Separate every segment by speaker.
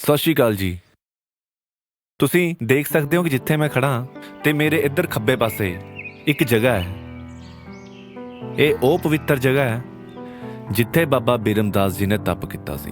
Speaker 1: ਸਤਿ ਸ਼੍ਰੀ ਅਕਾਲ ਜੀ। ਤੁਸੀਂ ਦੇਖ ਸਕਦੇ ਹੋ ਕਿ ਜਿੱਥੇ ਮੈਂ ਖੜਾ ਹਾਂ ਤੇ ਮੇਰੇ ਇੱਧਰ ਖੱਬੇ ਪਾਸੇ ਇੱਕ ਜਗ੍ਹਾ ਹੈ। ਇਹ ਉਹ ਪਵਿੱਤਰ ਜਗ੍ਹਾ ਹੈ ਜਿੱਥੇ ਬਾਬਾ ਬੀਰਮਦਾਸ ਜੀ ਨੇ ਤਪ ਕੀਤਾ ਸੀ।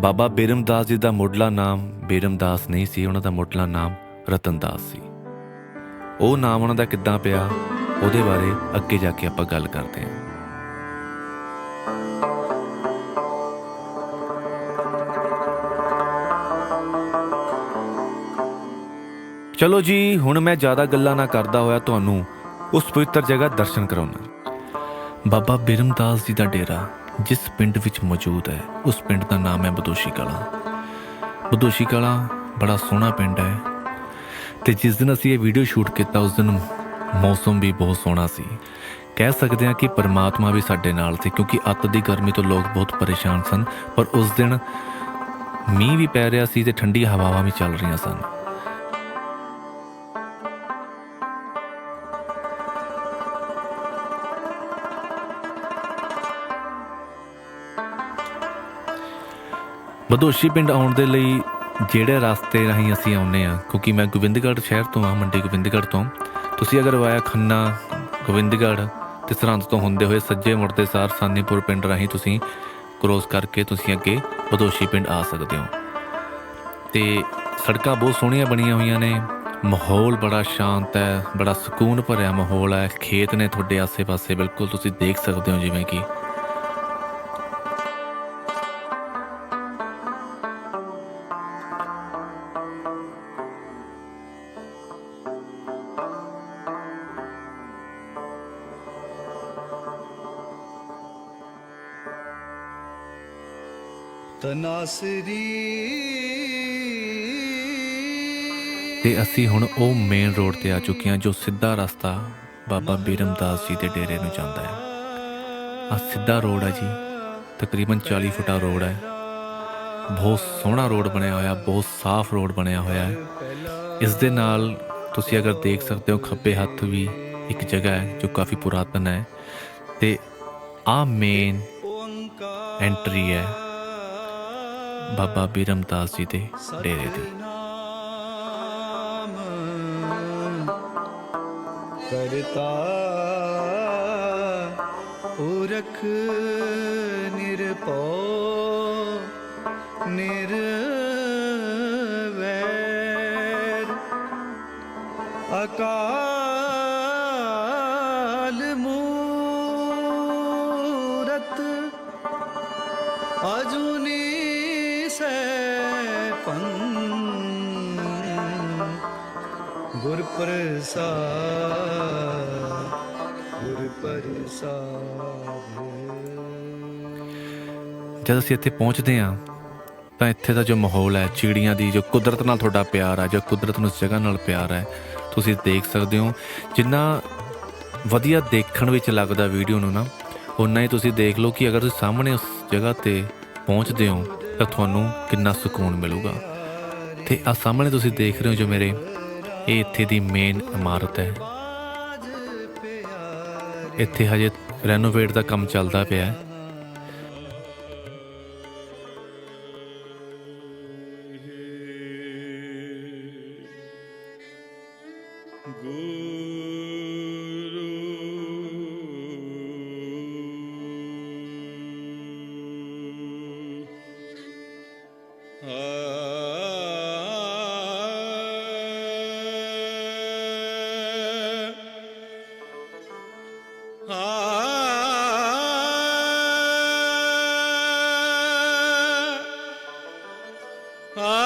Speaker 1: ਬਾਬਾ ਬੀਰਮਦਾਸ ਜੀ ਦਾ ਮੁੱਢਲਾ ਨਾਮ ਬੀਰਮਦਾਸ ਨਹੀਂ ਸੀ, ਉਹਨਾਂ ਦਾ ਮੁੱਢਲਾ ਨਾਮ ਰਤਨਦਾਸ ਸੀ। ਉਹ ਨਾਮ ਉਹਨਾਂ ਦਾ ਕਿੱਦਾਂ ਪਿਆ, ਉਹਦੇ ਬਾਰੇ ਅੱਗੇ ਜਾ ਕੇ ਆਪਾਂ ਗੱਲ ਕਰਦੇ ਹਾਂ। ਚਲੋ ਜੀ, ਹੁਣ ਮੈਂ ਜ਼ਿਆਦਾ ਗੱਲਾਂ ਨਾ ਕਰਦਾ ਹੋਇਆ ਤੁਹਾਨੂੰ ਉਸ ਪਵਿੱਤਰ ਜਗ੍ਹਾ ਦਰਸ਼ਨ ਕਰਾਉਣਾ। ਬਾਬਾ ਬਿਰਮਦਾਸ ਜੀ ਦਾ ਡੇਰਾ ਜਿਸ ਪਿੰਡ ਵਿੱਚ ਮੌਜੂਦ ਹੈ, ਉਸ ਪਿੰਡ ਦਾ ਨਾਮ ਹੈ ਬਦੋਸ਼ੀ ਕਲਾ। ਬਦੋਸ਼ੀ ਕਲਾ ਬੜਾ ਸੋਹਣਾ ਪਿੰਡ ਹੈ ਤੇ ਜਿਸ ਦਿਨ ਅਸੀਂ ਇਹ ਵੀਡੀਓ ਸ਼ੂਟ ਕੀਤਾ, ਉਸ ਦਿਨ ਮੌਸਮ ਵੀ ਬਹੁਤ ਸੋਹਣਾ ਸੀ। ਕਹਿ ਸਕਦੇ ਹਾਂ ਕਿ ਪਰਮਾਤਮਾ ਵੀ ਸਾਡੇ ਨਾਲ ਸੀ, ਕਿਉਂਕਿ ਅੱਤ ਦੀ ਗਰਮੀ ਤੋਂ ਲੋਕ ਬਹੁਤ ਪਰੇਸ਼ਾਨ ਸਨ, ਪਰ ਉਸ ਦਿਨ ਮੀਂਹ ਵੀ ਪੈ ਰਿਹਾ ਸੀ ਤੇ ਠੰਡੀ ਹਵਾਵਾਂ ਵੀ ਚੱਲ ਰਹੀਆਂ ਸਨ। ਬਦੋਸ਼ੀ ਪਿੰਡ ਆਉਣ ਦੇ ਲਈ ਜਿਹੜੇ ਰਸਤੇ ਰਾਹੀਂ ਅਸੀਂ ਆਉਂਦੇ ਆ ਕਿਉਂਕਿ ਮੈਂ ਗੋਬਿੰਦਗੜ੍ਹ ਸ਼ਹਿਰ ਤੋਂ ਆ ਮੰਡੀ ਗੋਬਿੰਦਗੜ੍ਹ ਤੋਂ। ਤੁਸੀਂ ਅਗਰ ਵਾਇਆ ਖੰਨਾ, ਗੋਬਿੰਦਗੜ੍ਹ, ਤੇ ਸਰਹੰਦ ਤੋਂ ਹੁੰਦੇ ਹੋਏ ਸੱਜੇ ਮੁੜਦੇ ਸਾਰ ਸਾਨੀਪੁਰ ਪਿੰਡ ਰਾਹੀਂ ਤੁਸੀਂ ਕ੍ਰੋਸ ਕਰਕੇ ਤੁਸੀਂ ਅੱਗੇ ਬਦੋਸ਼ੀ ਪਿੰਡ ਆ ਸਕਦੇ ਹੋ। ਤੇ ਸੜਕਾਂ ਬਹੁਤ ਸੋਹਣੀਆਂ ਬਣੀਆਂ ਹੋਈਆਂ ਨੇ, ਮਾਹੌਲ ਬੜਾ ਸ਼ਾਂਤ ਹੈ, ਬੜਾ ਸਕੂਨ ਭਰਿਆ ਮਾਹੌਲ ਹੈ, ਖੇਤ ਨੇ ਤੁਹਾਡੇ ਆਸੇ-ਪਾਸੇ ਬਿਲਕੁਲ ਤੁਸੀਂ ਦੇਖ ਸਕਦੇ ਹੋ ਜਿਵੇਂ ਕਿ
Speaker 2: ਤਨਾਸਰੀ।
Speaker 1: ਤੇ ਅਸੀਂ ਹੁਣ ਉਹ ਮੇਨ ਰੋਡ ਤੇ ਆ ਚੁੱਕੇ ਹਾਂ ਜੋ ਸਿੱਧਾ ਰਸਤਾ ਬਾਬਾ ਬੀਰਮਦਾਸ ਜੀ ਦੇ ਡੇਰੇ ਨੂੰ ਜਾਂਦਾ ਹੈ। ਆ ਸਿੱਧਾ ਰੋਡ ਹੈ ਜੀ, ਤਕਰੀਬਨ 40 ਫੁੱਟਾ ਰੋਡ ਹੈ। ਬਹੁਤ ਸੋਹਣਾ ਰੋਡ ਬਣਿਆ ਹੋਇਆ, ਬਹੁਤ ਸਾਫ਼ ਰੋਡ ਬਣਿਆ ਹੋਇਆ ਹੈ। ਇਸ ਦੇ ਨਾਲ ਤੁਸੀਂ ਅਗਰ ਦੇਖ ਸਕਦੇ ਹੋ ਖੱਬੇ ਹੱਥ ਵੀ ਇੱਕ ਜਗ੍ਹਾ ਹੈ ਜੋ ਕਾਫੀ ਪੁਰਾਤਨ ਹੈ। ਤੇ ਆ ਮੇਨ ਐਂਟਰੀ ਹੈ। ਬਾਬਾ ਬੀਰਮਦਾਸ ਜੀ ਦੇ ਡੇਰੇ ਦੀ
Speaker 2: ਨਾਮ ਕਰਤਾ ਪੁਰਖ ਨਿਰਭਉ ਨਿਰਵੈਰ। ਅਕਾਲ ਪ੍ਰਸਾਦ ਗੁਰ ਪ੍ਰਸਾਦ
Speaker 1: ਜਦ ਅਸੀਂ ਇੱਥੇ ਪਹੁੰਚਦੇ ਹਾਂ, ਤਾਂ ਇੱਥੇ ਦਾ ਜੋ ਮਾਹੌਲ ਹੈ, ਚਿੜੀਆਂ ਦੀ ਜੋ ਕੁਦਰਤ ਨਾਲ ਤੁਹਾਡਾ ਪਿਆਰ ਹੈ, ਜੋ ਕੁਦਰਤ ਨੂੰ ਇਸ ਜਗ੍ਹਾ ਨਾਲ ਪਿਆਰ ਹੈ, ਤੁਸੀਂ ਦੇਖ ਸਕਦੇ ਹੋ, ਜਿੰਨਾ ਵਧੀਆ ਦੇਖਣ ਵਿੱਚ ਲੱਗਦਾ ਵੀਡੀਓ ਨੂੰ ਨਾ ਉਨਾ ਹੀ ਤੁਸੀਂ ਦੇਖ ਲਓ ਕਿ ਅਗਰ ਤੁਸੀਂ ਸਾਹਮਣੇ ਉਸ ਜਗ੍ਹਾ ਤੇ ਪਹੁੰਚਦੇ ਹੋ, ਤਾਂ ਤੁਹਾਨੂੰ ਕਿੰਨਾ ਸਕੂਨ ਮਿਲੂਗਾ। ਤੇ ਆ ਸਾਹਮਣੇ ਤੁਸੀਂ ਦੇਖ ਰਹੇ ਹੋ ਜੋ ਮੇਰੇ ਇਹ ਇੱਥੇ ਦੀ ਮੇਨ ਇਮਾਰਤ ਹੈ। ਇੱਥੇ ਹਜੇ ਰੈਨੋਵੇਟ ਦਾ ਕੰਮ ਚੱਲਦਾ ਪਿਆ ਹੈ।
Speaker 2: Ah!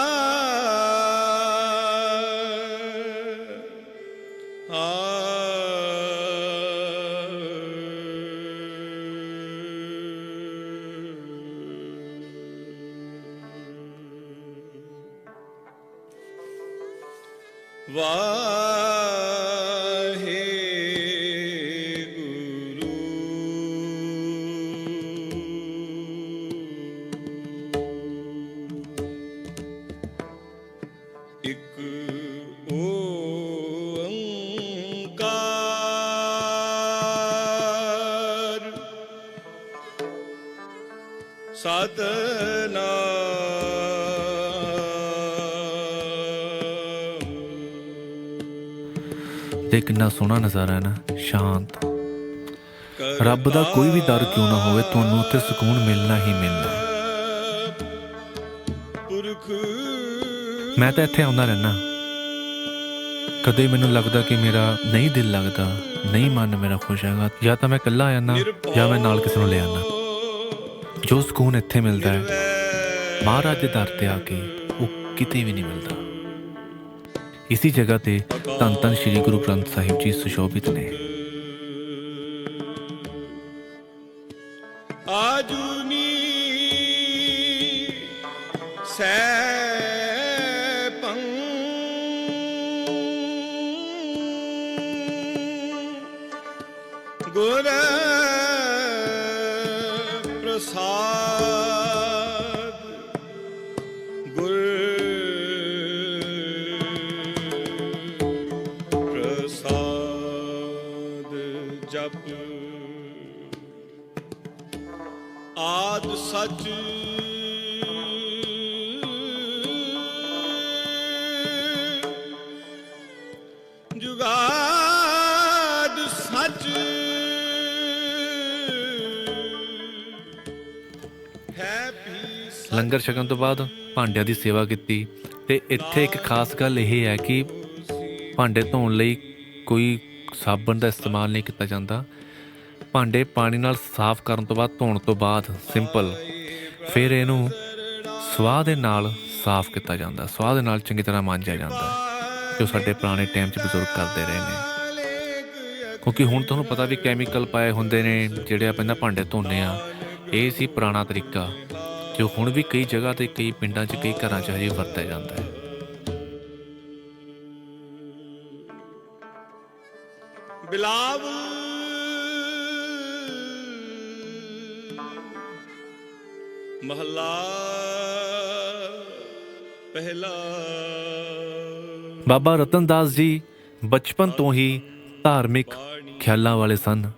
Speaker 2: ਸਤਨਾਮ।
Speaker 1: ਤੇ ਕਿੰਨਾ ਸੋਹਣਾ ਨਜ਼ਾਰਾ ਹੈ ਨਾ ਸ਼ਾਂਤ। ਰੱਬ ਦਾ ਕੋਈ ਵੀ ਡਰ ਕਿਉਂ ਨਾ ਹੋਵੇ ਤੁਹਾਨੂੰ ਉੱਥੇ ਸਕੂਨ ਮਿਲਣਾ ਹੀ ਮਿਲਣਾ ਮੈਂ ਤਾਂ ਇੱਥੇ ਆਉਂਦਾ ਰਹਿਣਾ ਕਦੇ ਮੈਨੂੰ ਲੱਗਦਾ ਕਿ ਮੇਰਾ ਨਹੀਂ ਦਿਲ ਲੱਗਦਾ ਨਹੀਂ ਮਨ ਮੇਰਾ ਖੁਸ਼ ਹੈਗਾ ਜਾਂ ਤਾਂ ਮੈਂ ਇਕੱਲਾ ਆਇਆ ਨਾ ਜਾਂ ਮੈਂ ਨਾਲ ਕਿਸੇ ਨੂੰ ਲੈ ਆਣਾ ਜੋ ਸਕੂਨ ਇੱਥੇ ਮਿਲਦਾ ਹੈ, ਮਹਾਰਾਜ ਦੇ ਦਰ ਤੇ ਆ ਕੇ ਉਹ ਕਿਤੇ ਵੀ ਨਹੀਂ ਮਿਲਦਾ। ਇਸੀ ਜਗ੍ਹਾ ਤੇ ਧੰਨ ਧੰਨ ਸ੍ਰੀ ਗੁਰੂ ਗ੍ਰੰਥ ਸਾਹਿਬ ਜੀ ਸੁਸ਼ੋਭਿਤ ਨੇ।
Speaker 2: ਆਜੂਨੀ ਸੈਪੰ ਜਪ ਆਦ ਸਚ। ਜੁਗਾਦ ਸਚ।
Speaker 1: ਲੰਗਰ ਛਕਣ ਤੋਂ ਬਾਅਦ ਭਾਂਡਿਆਂ ਦੀ ਸੇਵਾ ਕੀਤੀ ਤੇ ਇੱਥੇ ਇੱਕ ਖਾਸ ਗੱਲ ਇਹ ਹੈ ਕਿ ਭਾਂਡੇ ਧੋਣ ਲਈ ਕੋਈ ਸਾਬਣ ਦਾ ਇਸਤੇਮਾਲ ਨਹੀਂ ਕੀਤਾ ਜਾਂਦਾ। ਭਾਂਡੇ ਪਾਣੀ ਨਾਲ ਸਾਫ਼ ਕਰਨ ਤੋਂ ਬਾਅਦ, ਧੋਣ ਤੋਂ ਬਾਅਦ ਸਿੰਪਲ। ਫਿਰ ਇਹਨੂੰ ਸਵਾਹ ਦੇ ਨਾਲ ਸਾਫ਼ ਕੀਤਾ ਜਾਂਦਾ। ਸਵਾਹ ਦੇ ਨਾਲ ਚੰਗੀ ਤਰ੍ਹਾਂ ਮਾਂਜਿਆ ਜਾਂਦਾ ਜੋ ਸਾਡੇ ਪੁਰਾਣੇ ਟਾਈਮ 'ਚ ਬਜ਼ੁਰਗ ਕਰਦੇ ਰਹੇ ਨੇ। ਕਿਉਂਕਿ ਹੁਣ ਤੁਹਾਨੂੰ ਪਤਾ ਵੀ ਕੈਮੀਕਲ ਪਾਏ ਹੁੰਦੇ ਨੇ, ਜਿਹੜੇ ਆਪਾਂ ਇਹਨਾਂ ਭਾਂਡੇ ਧੋਨੇ ਆ, ਇਹ ਸੀ ਪੁਰਾਣਾ ਤਰੀਕਾ, ਜੋ ਹੁਣ ਵੀ ਕਈ ਜਗ੍ਹਾ ਤੇ, ਕਈ ਪਿੰਡਾਂ 'ਚ, ਕਈ ਘਰਾਂ 'ਚ ਹਜੇ ਵਰਤਿਆ ਜਾਂਦਾ ਹੈ।
Speaker 2: ਬਿਲਾਵ ਮਹਲਾ ਪਹਿਲਾ।
Speaker 1: ਬਾਬਾ ਰਤਨਦਾਸ ਜੀ ਬਚਪਨ ਤੋਂ ਹੀ ਧਾਰਮਿਕ ਖਿਆਲਾਂ ਵਾਲੇ ਸਨ।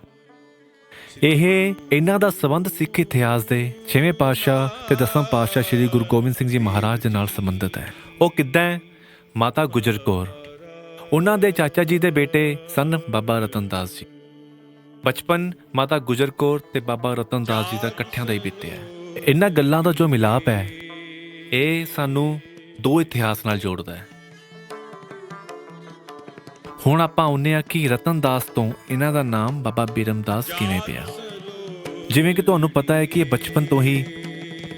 Speaker 1: ਇਹ ਇਹਨਾਂ ਦਾ ਸਬੰਧ ਸਿੱਖ ਇਤਿਹਾਸ ਦੇ 6ਵੇਂ ਪਾਤਸ਼ਾਹ ਤੇ 10ਵੇਂ ਪਾਤਸ਼ਾਹ ਸ੍ਰੀ ਗੁਰੂ ਗੋਬਿੰਦ ਸਿੰਘ ਜੀ ਮਹਾਰਾਜ ਦੇ ਨਾਲ ਸੰਬੰਧਿਤ ਹੈ। ਉਹ ਕਿੱਦਾਂ ਹੈ? ਮਾਤਾ ਗੁਜਰ ਕੌਰ। ਉਹਨਾਂ ਦੇ ਚਾਚਾ ਜੀ ਦੇ ਬੇਟੇ ਸਨ ਬਾਬਾ ਰਤਨਦਾਸ ਜੀ। ਬਚਪਨ ਮਾਤਾ ਗੁਜਰ ਕੌਰ ਤੇ ਬਾਬਾ ਰਤਨਦਾਸ ਜੀ ਦਾ ਇਕੱਠਿਆਂ ਦਾ ਹੀ ਬੀਤਿਆ ਇਹਨਾਂ ਗੱਲਾਂ ਦਾ ਜੋ ਮਿਲਾਪ ਹੈ, ਇਹ ਸਾਨੂੰ ਦੋ ਇਤਿਹਾਸ ਨਾਲ ਜੋੜਦਾ ਹੈ। ਹੁਣ ਆਪਾਂ ਆਉਂਦੇ ਆ ਕਿ ਰਤਨਦਾਸ ਤੋਂ ਇਹਨਾਂ ਦਾ ਨਾਮ ਬਾਬਾ ਬੀਰਮਦਾਸ ਕਿਵੇਂ ਪਿਆ। ਜਿਵੇਂ ਕਿ ਤੁਹਾਨੂੰ ਪਤਾ ਹੈ ਕਿ ਇਹ ਬਚਪਨ ਤੋਂ ਹੀ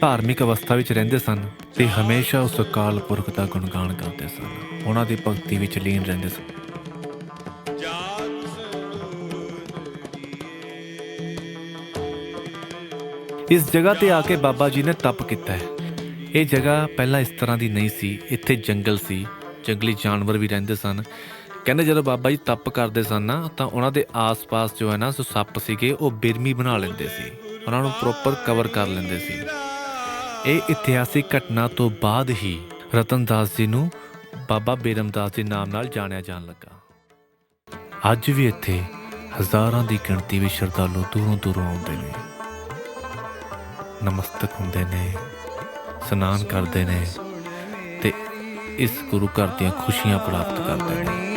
Speaker 1: ਧਾਰਮਿਕ ਅਵਸਥਾ ਵਿੱਚ ਰਹਿੰਦੇ ਸਨ ਤੇ ਹਮੇਸ਼ਾ ਉਸ ਅਕਾਲ ਪੁਰਖ ਦਾ ਗੁਣਗਾਨ ਕਰਦੇ ਸਨ। ਉਹਨਾਂ ਦੀ ਭਗਤੀ ਵਿੱਚ ਲੀਨ ਰਹਿੰਦੇ ਸਨ। ਇਸ ਜਗ੍ਹਾ ਤੇ ਆ ਕੇ ਬਾਬਾ ਜੀ ਨੇ ਤਪ ਕੀਤਾ ਹੈ। ਇਹ ਜਗ੍ਹਾ ਪਹਿਲਾਂ ਇਸ ਤਰ੍ਹਾਂ ਦੀ ਨਹੀਂ ਸੀ। ਇੱਥੇ ਜੰਗਲ ਸੀ। ਜੰਗਲੀ ਜਾਨਵਰ ਵੀ ਰਹਿੰਦੇ ਸਨ। ਕਹਿੰਦੇ ਜਦੋਂ ਬਾਬਾ ਜੀ ਤਪ ਕਰਦੇ ਸਨ ਨਾ, ਤਾਂ ਉਹਨਾਂ ਦੇ ਆਸ-ਪਾਸ ਜੋ ਹੈ ਨਾ ਸੋ ਸੱਪ ਸੀਗੇ, ਉਹ ਬਿਰਮੀ ਬਣਾ ਲੈਂਦੇ ਸੀ। ਉਹਨਾਂ ਨੂੰ ਪ੍ਰੋਪਰ ਕਵਰ ਕਰ ਲੈਂਦੇ ਸੀ। ਇਹ ਇਤਿਹਾਸਿਕ ਘਟਨਾ ਤੋਂ ਬਾਅਦ ਹੀ ਰਤਨਦਾਸ ਜੀ ਨੂੰ ਬਾਬਾ ਬੇਰਮਦਾਸ ਦੇ ਨਾਮ ਨਾਲ ਜਾਣਿਆ ਜਾਣ ਲੱਗਾ। ਅੱਜ ਵੀ ਇੱਥੇ ਹਜ਼ਾਰਾਂ ਦੀ ਗਿਣਤੀ ਵਿੱਚ ਸ਼ਰਧਾਲੂ ਦੂਰੋਂ ਦੂਰੋਂ ਆਉਂਦੇ ਨੇ। ਨਮਸਤਕ ਹੁੰਦੇ ਨੇ ਸਨਾਨ ਕਰਦੇ ਨੇ ਤੇ ਇਸ ਗੁਰੂ ਘਰ ਦੀਆਂ ਖੁਸ਼ੀਆਂ ਪ੍ਰਾਪਤ ਕਰਦੇ ਨੇ।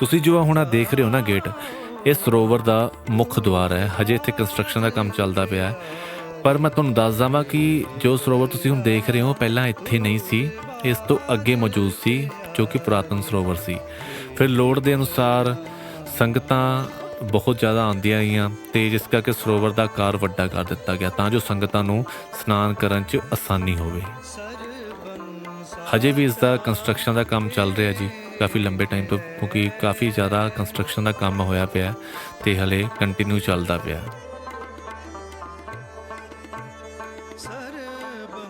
Speaker 1: ਤੁਸੀਂ ਜੋ ਹੁਣ ਆਹ ਦੇਖ ਰਹੇ ਹੋ ਨਾ ਗੇਟ, ਇਹ ਸਰੋਵਰ ਦਾ ਮੁੱਖ ਦੁਆਰ ਹੈ। ਹਜੇ ਇੱਥੇ ਕੰਸਟਰਕਸ਼ਨ ਦਾ ਕੰਮ ਚੱਲਦਾ ਪਿਆ ਹੈ। ਪਰ ਮੈਂ ਤੁਹਾਨੂੰ ਦੱਸ ਦਵਾਂ ਕਿ ਜੋ ਸਰੋਵਰ ਤੁਸੀਂ ਹੁਣ ਦੇਖ ਰਹੇ ਹੋ ਪਹਿਲਾਂ ਇੱਥੇ ਨਹੀਂ ਸੀ। ਇਸ ਤੋਂ ਅੱਗੇ ਮੌਜੂਦ ਸੀ, ਜੋ ਕਿ ਪੁਰਾਤਨ ਸਰੋਵਰ ਸੀ। ਫਿਰ ਲੋੜ ਦੇ ਅਨੁਸਾਰ ਸੰਗਤਾਂ ਬਹੁਤ ਜ਼ਿਆਦਾ ਆਉਂਦੀਆਂ ਆਈਆਂ ਤੇ ਜਿਸ ਕਰਕੇ ਸਰੋਵਰ ਦਾ ਆਕਾਰ ਵੱਡਾ ਕਰ ਦਿੱਤਾ ਗਿਆ, ਤਾਂ ਜੋ ਸੰਗਤਾਂ ਨੂੰ ਸਨਾਨ ਕਰਨ 'ਚ ਆਸਾਨੀ ਹੋਵੇ। ਹਜੇ ਵੀ ਇਸ ਦਾ ਕੰਸਟਰਕਸ਼ਨ ਦਾ ਕੰਮ ਚੱਲ ਰਿਹਾ ਜੀ। ਕਾਫੀ ਲੰਬੇ ਟਾਈਮ ਤੋਂ, ਕਿਉਂਕਿ ਕਾਫੀ ਜ਼ਿਆਦਾ ਕੰਸਟਰਕਸ਼ਨ ਦਾ ਕੰਮ ਹੋਇਆ ਪਿਆ ਤੇ ਹਲੇ ਕੰਟੀਨਿਊ ਚੱਲਦਾ ਪਿਆ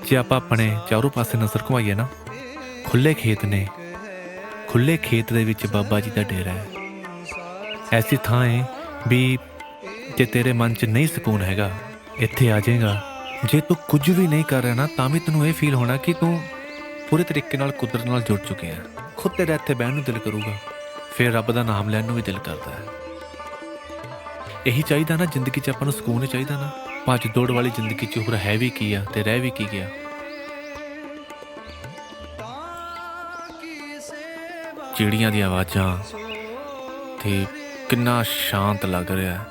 Speaker 1: ਜੇ ਆਪਾਂ ਆਪਣੇ ਚਾਰੋਂ ਪਾਸੇ ਨਜ਼ਰ ਘੁਮਾਈਏ ਨਾ ਖੁੱਲੇ ਖੇਤ ਨੇ ਖੁੱਲੇ ਖੇਤ ਦੇ ਵਿੱਚ ਬਾਬਾ ਜੀ ਦਾ ਡੇਰਾ ਹੈ। ਐਸੀ ਥਾਂ ਹੈ ਵੀ ਜੇ ਤੇਰੇ ਮਨ 'ਚ ਨਹੀਂ ਸਕੂਨ ਹੈਗਾ, ਇੱਥੇ ਆ ਜਾਏਗਾ। ਜੇ ਤੂੰ ਕੁਝ ਵੀ ਨਹੀਂ ਕਰ ਰਿਹਾ ਨਾ, ਤਾਂ ਵੀ ਤੈਨੂੰ ਇਹ ਫੀਲ ਹੋਣਾ ਕਿ ਤੂੰ ਪੂਰੇ ਤਰੀਕੇ ਨਾਲ ਕੁਦਰਤ ਨਾਲ ਜੁੜ ਚੁੱਕਿਆ ਹੈ ਖੁਦ ਤੇਰਾ ਇੱਥੇ ਬਹਿਣ ਨੂੰ ਦਿਲ ਕਰੂਗਾ, ਫਿਰ ਰੱਬ ਦਾ ਨਾਮ ਲੈਣ ਨੂੰ ਵੀ ਦਿਲ ਕਰਦਾ ਹੈ। ਇਹੀ ਚਾਹੀਦਾ ਨਾ, ਜ਼ਿੰਦਗੀ 'ਚ ਆਪਾਂ ਨੂੰ ਸਕੂਨ ਹੀ ਚਾਹੀਦਾ ਨਾ। ਭੱਜ ਦੌੜ ਵਾਲੀ ਜ਼ਿੰਦਗੀ 'ਚ ਹੋਰ ਹੈ ਵੀ ਕੀ ਆ ਤੇ ਰਹਿ ਵੀ ਕੀ ਗਿਆ। ਚਿੜੀਆਂ ਦੀਆਂ ਆਵਾਜ਼ਾਂ ਤੇ ਕਿੰਨਾ ਸ਼ਾਂਤ ਲੱਗ ਰਿਹਾ ਹੈ।